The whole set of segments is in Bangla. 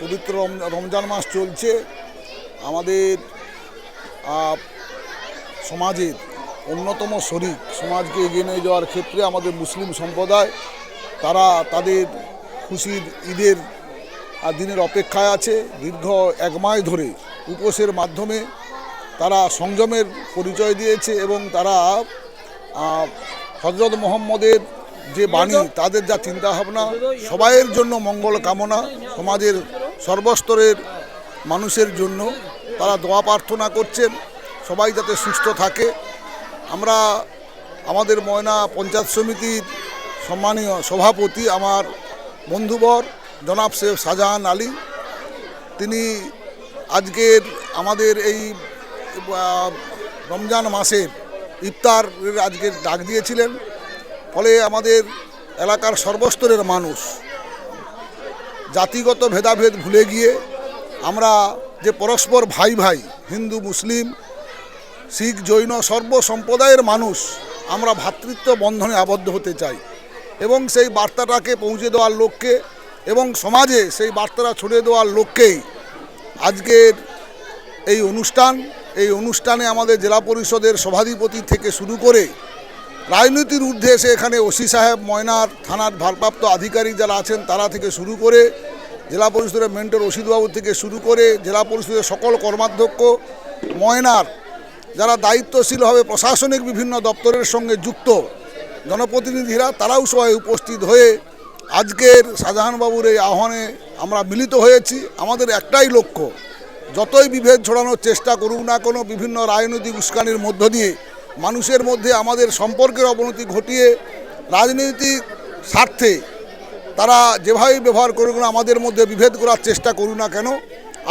পবিত্র রমজান মাস চলছে। আমাদের সমাজের অন্যতম শরিক সমাজকে এগিয়ে নিয়ে যাওয়ার ক্ষেত্রে আমাদের মুসলিম সম্প্রদায়, তারা তাদের খুশির ঈদের দিনের অপেক্ষায় আছে। দীর্ঘ এক মাস ধরে উপোসের মাধ্যমে তারা সংযমের পরিচয় দিয়েছে এবং তারা হজরত মোহাম্মদের যে বাণী, তাদের যা চিন্তাভাবনা, সবাইয়ের জন্য মঙ্গল কামনা, সমাজের সর্বস্তরের মানুষের জন্য তারা দোয়া প্রার্থনা করছেন, সবাই যাতে সুস্থ থাকে। আমরা আমাদের ময়না পঞ্চায়েত সমিতির সম্মানীয় সভাপতি আমার বন্ধুবর জনাব শেখ শাহজাহান আলী। তিনি আজকের আমাদের এই রমজান মাসের ইফতারের আজকের ডাক দিয়েছিলেন। ফলে আমাদের এলাকার সর্বস্তরের মানুষ জাতিগত ভেদাভেদ ভুলে গিয়ে আমরা যে পরস্পর ভাই ভাই, হিন্দু, মুসলিম, শিখ, জৈন, সর্ব সম্প্রদায়ের মানুষ, আমরা ভ্রাতৃত্ব বন্ধনে আবদ্ধ হতে চাই। এবং সেই বার্তাটাকে পৌঁছে দেওয়ার লক্ষ্যে এবং সমাজে সেই বার্তাটা ছড়িয়ে দেওয়ার লক্ষ্যেই আজকের এই অনুষ্ঠান, এই অনুষ্ঠানে আমাদের জেলা পরিষদের সভাধিপতি থেকে শুরু করে রাজনীতির ঊর্ধ্বে এসে এখানে ওসি সাহেব, ময়নার থানার ভারপ্রাপ্ত আধিকারিক যারা আছেন তারা থেকে শুরু করে জেলা পরিষদের মেন্টর রশিদবাবু থেকে শুরু করে জেলা পরিষদের সকল কর্মাধ্যক্ষ, ময়নার যারা দায়িত্বশীলভাবে প্রশাসনিক বিভিন্ন দপ্তরের সঙ্গে যুক্ত জনপ্রতিনিধিরা, তারাও সবাই উপস্থিত হয়ে আজকের শাহজাহানবাবুর এই আহ্বানে আমরা মিলিত হয়েছি। আমাদের একটাই লক্ষ্য, যতই বিভেদ ছড়ানোর চেষ্টা করুক না কোনো, বিভিন্ন রাজনৈতিক উস্কানির মধ্য দিয়ে মানুষের মধ্যে আমাদের সম্পর্কের অবনতি ঘটিয়ে রাজনৈতিক স্বার্থে তারা যেভাবে ব্যবহার করুক না, আমাদের মধ্যে বিভেদ করার চেষ্টা করুক না কেন,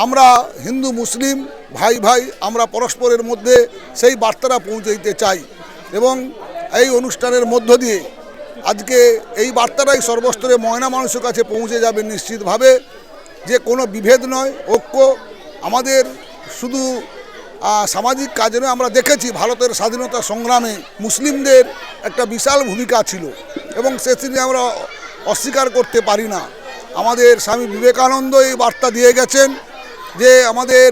আমরা হিন্দু, মুসলিম, ভাই ভাই, আমরা পরস্পরের মধ্যে সেই বার্তাটা পৌঁছে দিতে চাই এবং এই অনুষ্ঠানের মধ্য দিয়ে আজকে এই বার্তাটাই সর্বস্তরে ময়না মানুষের কাছে পৌঁছে যাবে নিশ্চিতভাবে যে কোনো বিভেদ নয়, ঐক্য আমাদের শুধু সামাজিক কাজে আমরা দেখেছি ভারতের স্বাধীনতা সংগ্রামে মুসলিমদের একটা বিশাল ভূমিকা ছিল এবং সেদিনে আমরা অস্বীকার করতে পারি না। আমাদের স্বামী বিবেকানন্দ এই বার্তা দিয়ে গেছেন যে আমাদের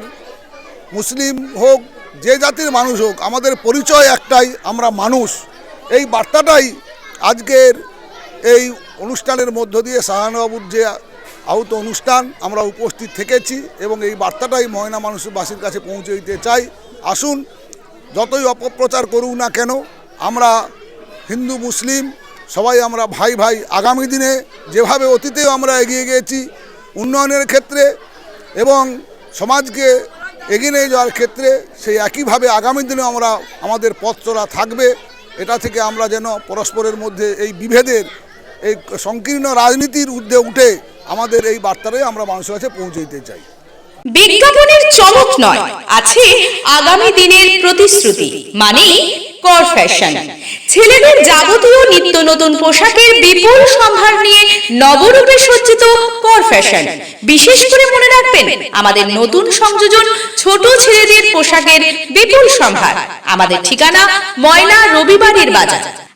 মুসলিম হোক, যে জাতির মানুষ হোক, আমাদের পরিচয় একটাই, আমরা মানুষ। এই বার্তাটাই আজকের এই অনুষ্ঠানের মধ্য দিয়ে শাহানবাবুর যে আহত অনুষ্ঠান আমরা উপস্থিত থেকেছি এবং এই বার্তাটাই ময়না মানুষবাসীর কাছে পৌঁছে দিতে চাই। আসুন, যতই অপপ্রচার করুক না কেন, আমরা হিন্দু, মুসলিম, সবাই আমরা ভাই ভাই আগামী দিনে যেভাবে অতীতেও আমরা এগিয়ে গিয়েছি উন্নয়নের ক্ষেত্রে এবং সমাজকে এগিয়ে নিয়ে যাওয়ার ক্ষেত্রে, সেই একইভাবে আগামী দিনে আমরা আমাদের পথ চলা থাকবে। এটা থেকে আমরা যেন পরস্পরের মধ্যে এই বিভেদের, এই সংকীর্ণ রাজনীতির ঊর্ধ্বে উঠে আমাদের এই বার্তাটাই আমরা মানুষের কাছে পৌঁছে দিতে চাই। বিজ্ঞাপনের চমক নয়, আছে আগামী দিনের প্রতিশ্রুতি মানে কর ফ্যাশন ছেলেদের যাবতীয় নিত্য নতুন পোশাকের বিপুল সম্ভার নিয়ে নবরূপে সজ্জিত কর ফ্যাশন বিশেষ করে মনে রাখবেন, আমাদের নতুন সংযোজন ছোট ছেলেদের পোশাকের বিপুল সম্ভার। আমাদের ঠিকানা ময়না রবিবারের বাজার।